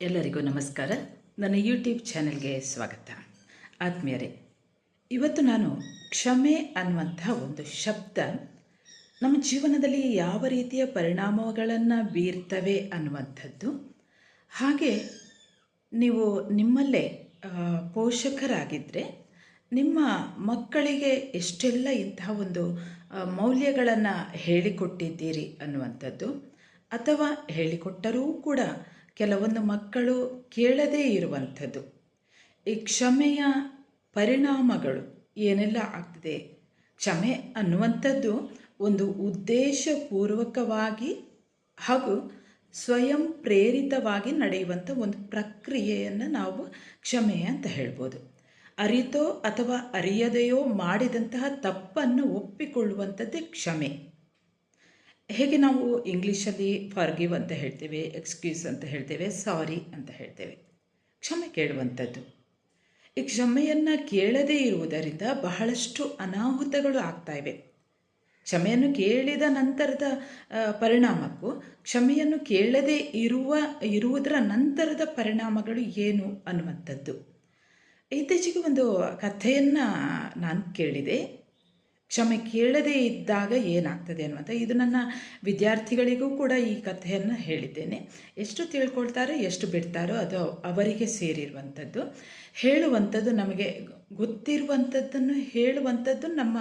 ಎಲ್ಲರಿಗೂ ನಮಸ್ಕಾರ. ನನ್ನ ಯೂಟ್ಯೂಬ್ ಚಾನೆಲ್ಗೆ ಸ್ವಾಗತ. ಆತ್ಮೀಯರೇ, ಇವತ್ತು ನಾನು ಕ್ಷಮೆ ಅನ್ನುವಂಥ ಒಂದು ಶಬ್ದ ನಮ್ಮ ಜೀವನದಲ್ಲಿ ಯಾವ ರೀತಿಯ ಪರಿಣಾಮಗಳನ್ನು ಬೀರ್ತವೆ ಅನ್ನುವಂಥದ್ದು. ಹಾಗೆ ನೀವು ನಿಮ್ಮಲ್ಲೇ ಪೋಷಕರಾಗಿದ್ದರೆ ನಿಮ್ಮ ಮಕ್ಕಳಿಗೆ ಎಷ್ಟೆಲ್ಲ ಇಂತಹ ಒಂದು ಮೌಲ್ಯಗಳನ್ನು ಹೇಳಿಕೊಟ್ಟಿದ್ದೀರಿ ಅನ್ನುವಂಥದ್ದು. ಅಥವಾ ಹೇಳಿಕೊಟ್ಟರೂ ಕೂಡ ಕೆಲವೊಂದು ಮಕ್ಕಳು ಕೇಳದೇ ಇರುವಂಥದ್ದು. ಈ ಕ್ಷಮೆಯ ಪರಿಣಾಮಗಳು ಏನೆಲ್ಲ ಆಗ್ತದೆ? ಕ್ಷಮೆ ಅನ್ನುವಂಥದ್ದು ಒಂದು ಉದ್ದೇಶಪೂರ್ವಕವಾಗಿ ಹಾಗೂ ಸ್ವಯಂ ಪ್ರೇರಿತವಾಗಿ ನಡೆಯುವಂಥ ಒಂದು ಪ್ರಕ್ರಿಯೆಯನ್ನು ನಾವು ಕ್ಷಮೆ ಅಂತ ಹೇಳ್ಬೋದು. ಅರಿತೋ ಅಥವಾ ಅರಿಯದೆಯೋ ಮಾಡಿದಂತಹ ತಪ್ಪನ್ನು ಒಪ್ಪಿಕೊಳ್ಳುವಂಥದ್ದೇ ಕ್ಷಮೆ. ಹೇಗೆ ನಾವು ಇಂಗ್ಲೀಷಲ್ಲಿ ಫಾರ್ಗಿವ್ ಅಂತ ಹೇಳ್ತೇವೆ ಎಕ್ಸ್ಕ್ಯೂಸ್ ಅಂತ ಹೇಳ್ತೇವೆ ಸಾರಿ ಅಂತ ಹೇಳ್ತೇವೆ? ಕ್ಷಮೆ ಕೇಳುವಂಥದ್ದು. ಈ ಕ್ಷಮೆಯನ್ನು ಕೇಳದೇ ಇರುವುದರಿಂದ ಬಹಳಷ್ಟು ಅನಾಹುತಗಳು ಆಗ್ತಾ ಇವೆ. ಕ್ಷಮೆಯನ್ನು ಕೇಳಿದ ನಂತರದ ಪರಿಣಾಮಕ್ಕೂ, ಕ್ಷಮೆಯನ್ನು ಕೇಳದೇ ಇರುವ, ಇರುವುದರ ನಂತರದ ಪರಿಣಾಮಗಳು ಏನು ಅನ್ನುವಂಥದ್ದು. ಇತ್ತೀಚೆಗೆ ಒಂದು ಕಥೆಯನ್ನು ನಾನು ಕೇಳಿದೆ. ಕ್ಷಮೆ ಕೇಳದೇ ಇದ್ದಾಗ ಏನಾಗ್ತದೆ ಅನ್ನುವಂಥ ಇದು ನನ್ನ ವಿದ್ಯಾರ್ಥಿಗಳಿಗೂ ಕೂಡ ಈ ಕಥೆಯನ್ನು ಹೇಳಿದ್ದೇನೆ. ಎಷ್ಟು ತಿಳ್ಕೊಳ್ತಾರೋ ಎಷ್ಟು ಬಿಡ್ತಾರೋ ಅದು ಅವರಿಗೆ ಸೇರಿರುವಂಥದ್ದು. ಹೇಳುವಂಥದ್ದು ನಮಗೆ ಗೊತ್ತಿರುವಂಥದ್ದನ್ನು ಹೇಳುವಂಥದ್ದು ನಮ್ಮ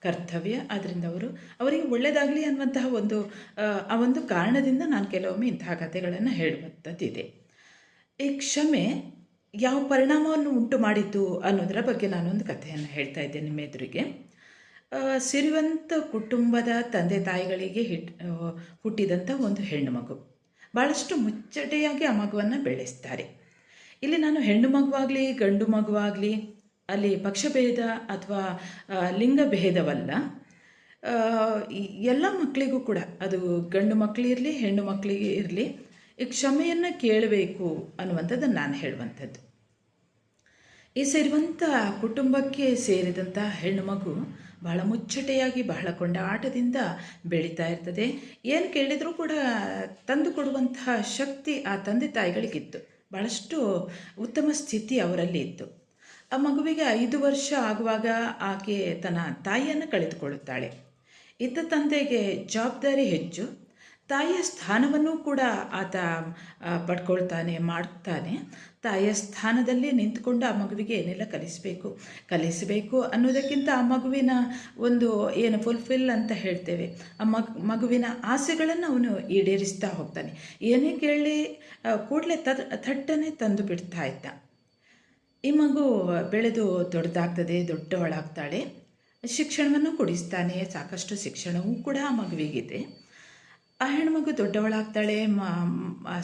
ಕರ್ತವ್ಯ. ಅದರಿಂದ ಅವರು ಅವರಿಗೆ ಒಳ್ಳೆಯದಾಗಲಿ ಅನ್ನುವಂತಹ ಒಂದು ಆ, ಒಂದು ಕಾರಣದಿಂದ ನಾನು ಕೆಲವೊಮ್ಮೆ ಇಂತಹ ಕಥೆಗಳನ್ನು ಹೇಳುವಂಥದ್ದಿದೆ. ಈ ಕ್ಷಮೆ ಯಾವ ಪರಿಣಾಮವನ್ನು ಉಂಟು ಮಾಡಿತು ಅನ್ನೋದರ ಬಗ್ಗೆ ನಾನೊಂದು ಕಥೆಯನ್ನು ಹೇಳ್ತಾ ಇದ್ದೇನೆ ನಿಮ್ಮ ಎದುರಿಗೆ. ಸಿರಿವಂತ ಕುಟುಂಬದ ತಂದೆ ತಾಯಿಗಳಿಗೆ ಹಿಟ್ ಹುಟ್ಟಿದಂಥ ಒಂದು ಹೆಣ್ಣು ಮಗು. ಭಾಳಷ್ಟು ಮುಚ್ಚಟೆಯಾಗಿ ಆ ಮಗುವನ್ನು ಬೆಳೆಸ್ತಾರೆ. ಇಲ್ಲಿ ನಾನು ಹೆಣ್ಣು ಮಗುವಾಗಲಿ, ಗಂಡು ಮಗುವಾಗಲಿ, ಅಲ್ಲಿ ಪಕ್ಷಭೇದ ಅಥವಾ ಲಿಂಗಭೇದವಲ್ಲ ಎಲ್ಲ ಮಕ್ಕಳಿಗೂ ಕೂಡ, ಅದು ಗಂಡು ಮಕ್ಕಳಿರಲಿ ಹೆಣ್ಣು ಮಕ್ಕಳಿಗೆ ಇರಲಿ, ಈ ಕ್ಷಮೆಯನ್ನು ಕೇಳಬೇಕು ಅನ್ನುವಂಥದ್ದು ನಾನು ಹೇಳುವಂಥದ್ದು. ಈ ಸೇರುವಂಥ ಕುಟುಂಬಕ್ಕೆ ಸೇರಿದಂಥ ಹೆಣ್ಣು ಮಗು ಬಹಳ ಮುಚ್ಚಟೆಯಾಗಿ, ಬಹಳ ಕೊಂಡಾಟದಿಂದ ಬೆಳೀತಾ ಇರ್ತದೆ. ಏನು ಕೇಳಿದರೂ ಕೂಡ ತಂದು ಕೊಡುವಂತಹ ಶಕ್ತಿ ಆ ತಂದೆ ತಾಯಿಗಳಿಗಿತ್ತು. ಭಾಳಷ್ಟು ಉತ್ತಮ ಸ್ಥಿತಿ ಅವರಲ್ಲಿ ಇತ್ತು. ಆ ಮಗುವಿಗೆ ಐದು ವರ್ಷ ಆಗುವಾಗ ಆಕೆ ತನ್ನ ತಾಯಿಯನ್ನು ಕಳೆದುಕೊಳ್ಳುತ್ತಾಳೆ. ಇದ್ದ ತಂದೆಗೆ ಜವಾಬ್ದಾರಿ ಹೆಚ್ಚು. ತಾಯಿಯ ಸ್ಥಾನವನ್ನು ಕೂಡ ಆತ ಪಡ್ಕೊಳ್ತಾನೆ, ಮಾಡ್ತಾನೆ. ತಾಯಿಯ ಸ್ಥಾನದಲ್ಲಿ ನಿಂತ್ಕೊಂಡು ಆ ಮಗುವಿಗೆ ಏನೆಲ್ಲ ಕಲಿಸಬೇಕು ಕಲಿಸಬೇಕು ಅನ್ನೋದಕ್ಕಿಂತ ಆ ಮಗುವಿನ ಒಂದು ಏನು ಫುಲ್ಫಿಲ್ ಅಂತ ಹೇಳ್ತೇವೆ. ಆ ಮಗು, ಮಗುವಿನ ಆಸೆಗಳನ್ನು ಅವನು ಈಡೇರಿಸ್ತಾ ಹೋಗ್ತಾನೆ. ಏನೇ ಕೇಳಿ ಕೂಡಲೇ ತದ್, ಥಟ್ಟನೆ ತಂದು ಬಿಡ್ತಾ ಇದ್ದ. ಈ ಮಗು ಬೆಳೆದು ದೊಡ್ಡದಾಗ್ತದೆ, ದೊಡ್ಡವಳಾಗ್ತಾಳೆ. ಶಿಕ್ಷಣವನ್ನು ಕೊಡಿಸ್ತಾನೆ, ಸಾಕಷ್ಟು ಶಿಕ್ಷಣವೂ ಕೂಡ ಆ ಮಗುವಿಗಿದೆ. ಆ ಹೆಣ್ಮಗು ದೊಡ್ಡವಳಾಗ್ತಾಳೆ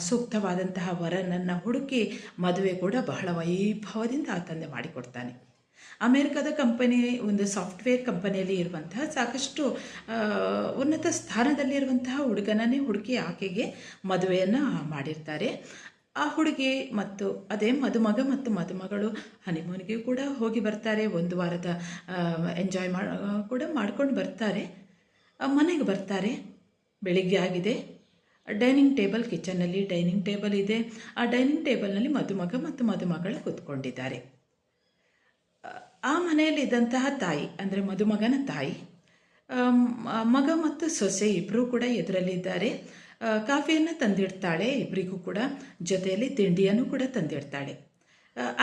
ಸೂಕ್ತವಾದಂತಹ ವರನನ್ನು ಹುಡುಕಿ ಮದುವೆ ಕೂಡ ಬಹಳ ವೈಭವದಿಂದ ಆ ತಂದೆ ಮಾಡಿಕೊಡ್ತಾನೆ. ಅಮೇರಿಕದ ಕಂಪನಿ, ಒಂದು ಸಾಫ್ಟ್ವೇರ್ ಕಂಪನಿಯಲ್ಲಿ ಇರುವಂತಹ, ಸಾಕಷ್ಟು ಉನ್ನತ ಸ್ಥಾನದಲ್ಲಿರುವಂತಹ ಹುಡುಗನನ್ನೇ ಹುಡುಕಿ ಆಕೆಗೆ ಮದುವೆಯನ್ನು ಮಾಡಿರ್ತಾರೆ. ಆ ಹುಡುಗಿ ಮತ್ತು ಅದೇ ಮದುಮಗ ಮತ್ತು ಮದುಮಗಳು ಹನಿಮೂನ್ಗೆ ಕೂಡ ಹೋಗಿ ಬರ್ತಾರೆ, ಒಂದು ವಾರದ ಎಂಜಾಯ್ ಮಾ, ಕೂಡ ಮಾಡ್ಕೊಂಡು ಬರ್ತಾರೆ ಮನೆಗೆ ಬರ್ತಾರೆ. ಬೆಳಿಗ್ಗೆ ಆಗಿದೆ. ಡೈನಿಂಗ್ ಟೇಬಲ್, ಕಿಚನ್ನಲ್ಲಿ ಡೈನಿಂಗ್ ಟೇಬಲ್ ಇದೆ. ಆ ಡೈನಿಂಗ್ ಟೇಬಲ್ನಲ್ಲಿ ಮದುಮಗ ಮತ್ತು ಮದುಮಗಳು ಕೂತ್ಕೊಂಡಿದ್ದಾರೆ. ಆ ಮನೆಯಲ್ಲಿದ್ದಂತಹ ತಾಯಿ, ಅಂದರೆ ಮದುಮಗನ ತಾಯಿ ಮಗ ಮತ್ತು ಸೊಸೆ ಇಬ್ಬರೂ ಕೂಡ ಎದುರಲ್ಲಿದ್ದಾರೆ. ಕಾಫಿಯನ್ನು ತಂದಿಡ್ತಾಳೆ ಇಬ್ಬರಿಗೂ ಕೂಡ ಜೊತೆಯಲ್ಲಿ ತಿಂಡಿಯನ್ನು ಕೂಡ ತಂದಿಡ್ತಾಳೆ.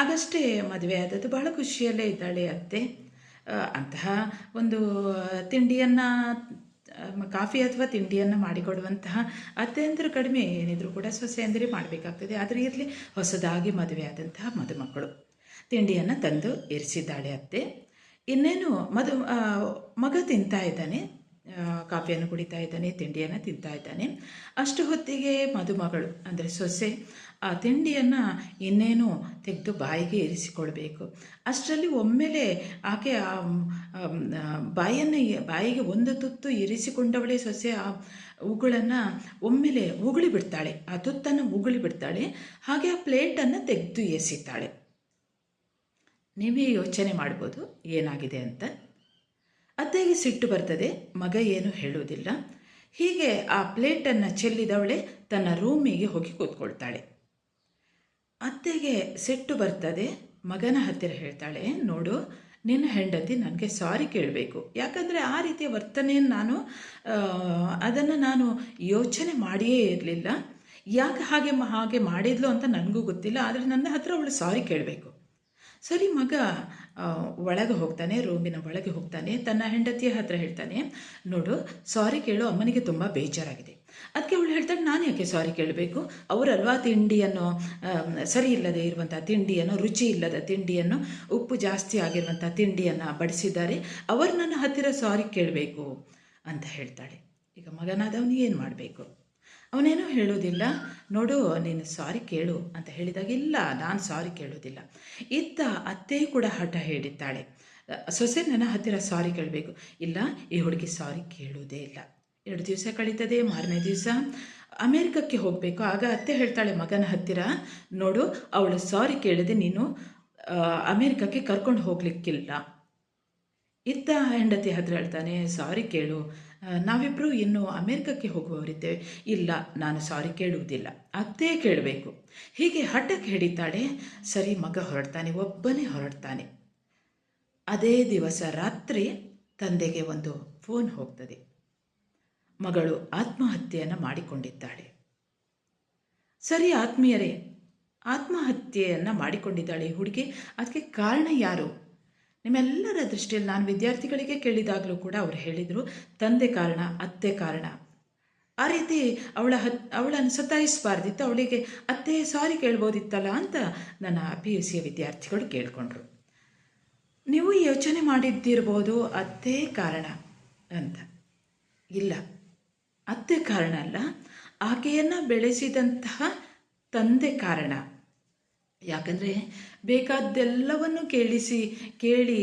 ಆಗಷ್ಟೇ ಮದುವೆ ಆದದ್ದು, ಬಹಳ ಖುಷಿಯಲ್ಲೇ ಇದ್ದಾಳೆ ಅತ್ತೆ. ಅಂತಹ ಒಂದು ತಿಂಡಿಯನ್ನು ಕಾಫಿ ಅಥವಾ ತಿಂಡಿಯನ್ನು ಮಾಡಿಕೊಡುವಂತಹ ಅತ್ತೆ ಕಡಿಮೆ ಏನಿದ್ರು ಕೂಡ ಸೊಸೆ ಅಂದರೆ ಮಾಡಬೇಕಾಗ್ತದೆ. ಆದರೆ ಇರಲಿ, ಹೊಸದಾಗಿ ಮದುವೆ ಆದಂತಹ ಮದುಮಕ್ಕಳು. ತಿಂಡಿಯನ್ನು ತಂದು ಇರಿಸಿದ್ದಾಳೆ ಅತ್ತೆ. ಇನ್ನೇನು ಮದು ಮಗ ತಿಂತಾ ಇದ್ದಾನೆ. ಕಾಫಿಯನ್ನು ಕುಡಿತಾ ಇದ್ದಾನೆ, ತಿಂಡಿಯನ್ನು ತಿಂತಾ ಇದ್ದಾನೆ. ಅಷ್ಟು ಹೊತ್ತಿಗೆ ಮದುಮಗಳು, ಅಂದರೆ ಸೊಸೆ, ಆ ತಿಂಡಿಯನ್ನು ಇನ್ನೇನು ತೆಗೆದು ಬಾಯಿಗೆ ಇರಿಸಿಕೊಳ್ಬೇಕು. ಅಷ್ಟರಲ್ಲಿ ಒಮ್ಮೆಲೆ ಆಕೆ ಆ ಬಾಯನ್ನು ಬಾಯಿಗೆ ಒಂದು ತುತ್ತು ಇರಿಸಿಕೊಂಡವಳೆ ಸೊಸೆ, ಆ ಉಗುಳನ್ನು ಒಮ್ಮೆಲೆ ಉಗುಳಿ ಬಿಡ್ತಾಳೆ. ಆ ತುತ್ತನ್ನು ಉಗುಳಿ ಬಿಡ್ತಾಳೆ. ಹಾಗೆ ಆ ಪ್ಲೇಟನ್ನು ತೆಗೆದು ಎಸಿತಾಳೆ. ನೀವೇ ಯೋಚನೆ ಮಾಡ್ಬೋದು ಏನಾಗಿದೆ ಅಂತ. ಅತ್ತೆಗೆ ಸಿಟ್ಟು ಬರ್ತದೆ, ಮಗ ಏನು ಹೇಳುವುದಿಲ್ಲ. ಹೀಗೆ ಆ ಪ್ಲೇಟನ್ನು ಚೆಲ್ಲಿದವಳೆ ತನ್ನ ರೂಮಿಗೆ ಹೋಗಿ ಕೂತ್ಕೊಳ್ತಾಳೆ. ಅತ್ತೆಗೆ ಸಿಟ್ಟು ಬರ್ತದೆ, ಮಗನ ಹತ್ತಿರ ಹೇಳ್ತಾಳೆ, ನೋಡು, ನಿನ್ನ ಹೆಂಡತಿ ನನಗೆ ಸಾರಿ ಕೇಳಬೇಕು. ಯಾಕಂದರೆ ಆ ರೀತಿಯ ವರ್ತನೆಯನ್ನು ನಾನು ಅದನ್ನು ನಾನು ಯೋಚನೆ ಮಾಡಿಯೇ ಇರಲಿಲ್ಲ. ಯಾಕೆ ಹಾಗೆ ಹಾಗೆ ಮಾಡಿದ್ಲು ಅಂತ ನನಗೂ ಗೊತ್ತಿಲ್ಲ, ಆದರೆ ನನ್ನ ಹತ್ರ ಅವಳು ಸಾರಿ ಕೇಳಬೇಕು. ಸರಿ, ಮಗ ಒಳಗೆ ಹೋಗ್ತಾನೆ, ರೂಮಿನ ಒಳಗೆ ಹೋಗ್ತಾನೆ, ತನ್ನ ಹೆಂಡತಿಯ ಹತ್ರ ಹೇಳ್ತಾನೆ, ನೋಡು, ಸಾರಿ ಕೇಳು, ಅಮ್ಮನಿಗೆ ತುಂಬ ಬೇಜಾರಾಗಿದೆ. ಅದಕ್ಕೆ ಅವಳು ಹೇಳ್ತಾಳೆ, ನಾನು ಯಾಕೆ ಸಾರಿ ಕೇಳಬೇಕು? ಅವರಲ್ವಾ ತಿಂಡಿಯನ್ನು ಸರಿ ಇಲ್ಲದೆ ಇರುವಂಥ ತಿಂಡಿಯನ್ನು, ರುಚಿ ಇಲ್ಲದ ತಿಂಡಿಯನ್ನು, ಉಪ್ಪು ಜಾಸ್ತಿ ಆಗಿರುವಂಥ ತಿಂಡಿಯನ್ನು ಬಡಿಸಿದ್ದಾರೆ, ಅವರು ನನ್ನ ಹತ್ತಿರ ಸಾರಿ ಕೇಳಬೇಕು ಅಂತ ಹೇಳ್ತಾಳೆ. ಈಗ ಮಗನಾದವನು ಏನು ಮಾಡಬೇಕು? ಅವನೇನೂ ಹೇಳೋದಿಲ್ಲ ನೋಡು, ನೀನು ಸಾರಿ ಕೇಳು ಅಂತ ಹೇಳಿದಾಗ, ಇಲ್ಲ, ನಾನು ಸಾರಿ ಕೇಳೋದಿಲ್ಲ ಇತ್ತ ಅತ್ತೆ ಕೂಡ ಹಠ ಹೇಳಿದ್ದಾಳೆ. ಸೊಸೆ, ನನ್ನ ಹತ್ತಿರ ಸಾರಿ ಕೇಳಬೇಕು. ಇಲ್ಲ, ಈ ಹುಡುಗಿ ಸಾರಿ ಕೇಳೋದೇ ಇಲ್ಲ. ಎರಡು ದಿವಸ ಕಳೀತದೆ, ಮಾರನೇ ದಿವಸ. ಅಮೇರಿಕಕ್ಕೆ ಹೋಗಬೇಕು. ಆಗ ಅತ್ತೆ ಹೇಳ್ತಾಳೆ, ಮಗನ ಹತ್ತಿರ, ನೋಡು, ಅವಳು ಸಾರಿ ಕೇಳಿದೆ, ನೀನು ಅಮೇರಿಕಕ್ಕೆ ಕರ್ಕೊಂಡು ಹೋಗ್ಲಿಕ್ಕಿಲ್ಲ. ಇತ್ತ ಹೆಂಡತಿ ಹತ್ರ ಹೇಳ್ತಾನೆ, ಸಾರಿ ಕೇಳು. ನಾವಿಬ್ಬರು ಇನ್ನು ಅಮೇರಿಕಕ್ಕೆ ಹೋಗುವವರಿದ್ದೇವೆ ಇಲ್ಲ, ನಾನು ಸಾರಿ ಕೇಳುವುದಿಲ್ಲ. ಅತ್ತೇ ಕೇಳಬೇಕು. ಹೀಗೆ ಹಠಕ್ಕೆ ಹಿಡಿತಾಳೆ, ಸರಿ, ಮಗ ಹೊರಡ್ತಾನೆ, ಒಬ್ಬನೇ ಹೊರಡ್ತಾನೆ. ಅದೇ ದಿವಸ ರಾತ್ರಿ ತಂದೆಗೆ ಒಂದು ಫೋನ್ ಹೋಗ್ತದೆ. ಮಗಳು ಆತ್ಮಹತ್ಯೆಯನ್ನು ಮಾಡಿಕೊಂಡಿದ್ದಾಳೆ. ಸರಿ, ಆತ್ಮೀಯರೇ, ಆತ್ಮಹತ್ಯೆಯನ್ನು ಮಾಡಿಕೊಂಡಿದ್ದಾಳೆ ಹುಡುಗಿ. ಅದಕ್ಕೆ ಕಾರಣ ಯಾರು? ನಿಮ್ಮೆಲ್ಲರ ದೃಷ್ಟಿಯಲ್ಲಿ ನಾನು ವಿದ್ಯಾರ್ಥಿಗಳಿಗೆ ಕೇಳಿದಾಗಲೂ ಕೂಡ ಅವರು ಹೇಳಿದರು, ತಂದೆ ಕಾರಣ, ಅತ್ತೆ ಕಾರಣ. ಆ ರೀತಿ ಅವಳ ಹತ್, ಅವಳನ್ನು ಸತಾಯಿಸಬಾರ್ದಿತ್ತು, ಅವಳಿಗೆ ಅತ್ತೆ ಸಾರಿ ಕೇಳ್ಬೋದಿತ್ತಲ್ಲ ಅಂತ ನನ್ನ ಪಿ ಯು ಸಿಯ ವಿದ್ಯಾರ್ಥಿಗಳು ಕೇಳಿಕೊಂಡ್ರು. ನೀವು ಯೋಚನೆ ಮಾಡಿದ್ದಿರ್ಬೋದು, ಅತ್ತೆ ಕಾರಣ ಅಂತ. ಇಲ್ಲ. ಅತ್ತೆ ಕಾರಣ ಅಲ್ಲ, ಆಕೆಯನ್ನು ಬೆಳೆಸಿದಂತಹ ತಂದೆ ಕಾರಣ. ಯಾಕಂದರೆ ಬೇಕಾದ್ದೆಲ್ಲವನ್ನು ಕೇಳಿಸಿ, ಕೇಳಿ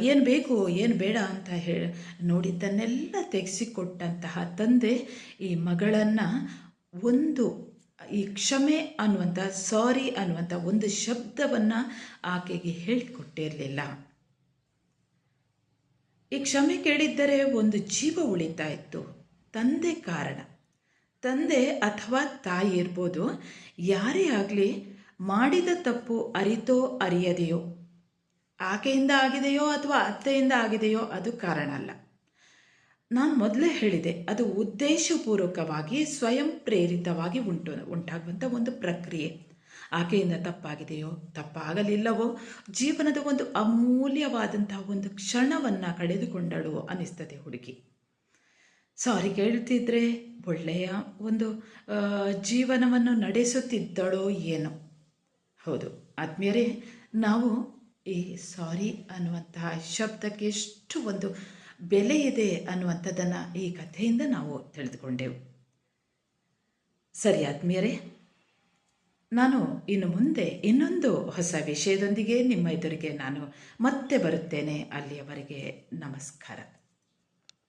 ಏನು ಬೇಕು, ಏನು ಬೇಡ ಅಂತ ಹೇಳಿ ನೋಡಿದ್ದನ್ನೆಲ್ಲ ತೆಗೆಸಿಕೊಟ್ಟಂತಹ ತಂದೆ ಈ ಮಗಳನ್ನು ಒಂದು, ಈ ಕ್ಷಮೆ ಅನ್ನುವಂಥ ಸಾರಿ ಅನ್ನುವಂಥ ಒಂದು ಶಬ್ದವನ್ನು ಆಕೆಗೆ ಹೇಳಿಕೊಟ್ಟಿರಲಿಲ್ಲ. ಈ ಕ್ಷಮೆ ಕೇಳಿದ್ದರೆ ಒಂದು ಜೀವ ಉಳಿತಾ ಇತ್ತು. ತಂದೆ ಕಾರಣ. ತಂದೆ ಅಥವಾ ತಾಯಿ ಇರ್ಬೋದು, ಯಾರೇ ಆಗಲಿ ಮಾಡಿದ ತಪ್ಪು ಅರಿತೋ ಅರಿಯದೆಯೋ? ಆಕೆಯಿಂದ ಆಗಿದೆಯೋ ಅಥವಾ ಅತ್ತೆಯಿಂದ ಆಗಿದೆಯೋ ಅದು ಕಾರಣ ಅಲ್ಲ. ನಾನು ಮೊದಲೇ ಹೇಳಿದೆ, ಅದು ಉದ್ದೇಶಪೂರ್ವಕವಾಗಿ ಸ್ವಯಂ ಪ್ರೇರಿತವಾಗಿ ಉಂಟು ಉಂಟಾಗುವಂಥ ಒಂದು ಪ್ರಕ್ರಿಯೆ. ಆಕೆಯಿಂದ ತಪ್ಪಾಗಿದೆಯೋ, ತಪ್ಪಾಗಲಿಲ್ಲವೋ, ಜೀವನದ ಒಂದು ಅಮೂಲ್ಯವಾದಂತಹ ಒಂದು ಕ್ಷಣವನ್ನು ಕಳೆದುಕೊಂಡಳು ಅನ್ನಿಸ್ತದೆ ಹುಡುಗಿ. ಸಾರಿ ಕೇಳ್ತಿದ್ರೆ ಒಳ್ಳೆಯ ಒಂದು ಜೀವನವನ್ನು ನಡೆಸುತ್ತಿದ್ದಳೋ ಏನೋ. ಹೌದು. ಆತ್ಮೀಯರೇ, ನಾವು ಈ ಸಾರಿ ಅನ್ನುವಂತಹ ಶಬ್ದಕ್ಕೆ ಎಷ್ಟು ಒಂದು ಬೆಲೆ ಇದೆ ಅನ್ನುವಂಥದ್ದನ್ನು ಈ ಕಥೆಯಿಂದ ನಾವು ತಿಳಿದುಕೊಂಡೆವು. ಸರಿ ಆತ್ಮೀಯರೇ, ನಾನು ಇನ್ನು ಮುಂದೆ ಇನ್ನೊಂದು ಹೊಸ ವಿಷಯದೊಂದಿಗೆ ನಿಮ್ಮ ಎದುರಿಗೆ ನಾನು ಮತ್ತೆ ಬರುತ್ತೇನೆ. ಅಲ್ಲಿಯವರೆಗೆ ನಮಸ್ಕಾರ.